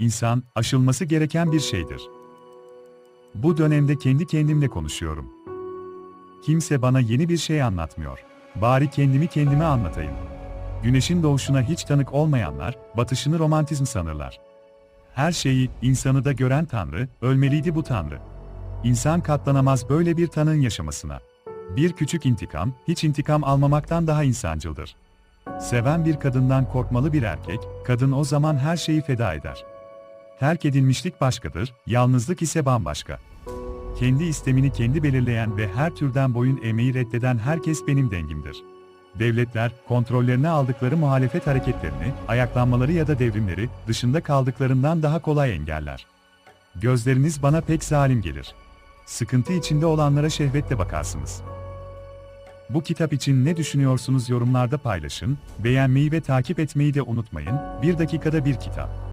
İnsan, aşılması gereken bir şeydir. Bu dönemde kendi kendimle konuşuyorum. Kimse bana yeni bir şey anlatmıyor. Bari kendimi kendime anlatayım. Güneşin doğuşuna hiç tanık olmayanlar, batışını romantizm sanırlar. Her şeyi, insanı da gören Tanrı, ölmeliydi bu Tanrı. İnsan katlanamaz böyle bir Tanrı'nın yaşamasına. Bir küçük intikam, hiç intikam almamaktan daha insancıldır. Seven bir kadından korkmalı bir erkek, kadın o zaman her şeyi feda eder. Terk edilmişlik başkadır, yalnızlık ise bambaşka. Kendi istemini kendi belirleyen ve her türden boyun eğmeyi reddeden herkes benim dengimdir. Devletler, kontrollerine aldıkları muhalefet hareketlerini, ayaklanmaları ya da devrimleri, dışında kaldıklarından daha kolay engeller. Gözleriniz bana pek zalim gelir. Sıkıntı içinde olanlara şehvetle bakarsınız. Bu kitap için ne düşünüyorsunuz yorumlarda paylaşın, beğenmeyi ve takip etmeyi de unutmayın, bir dakikada bir kitap.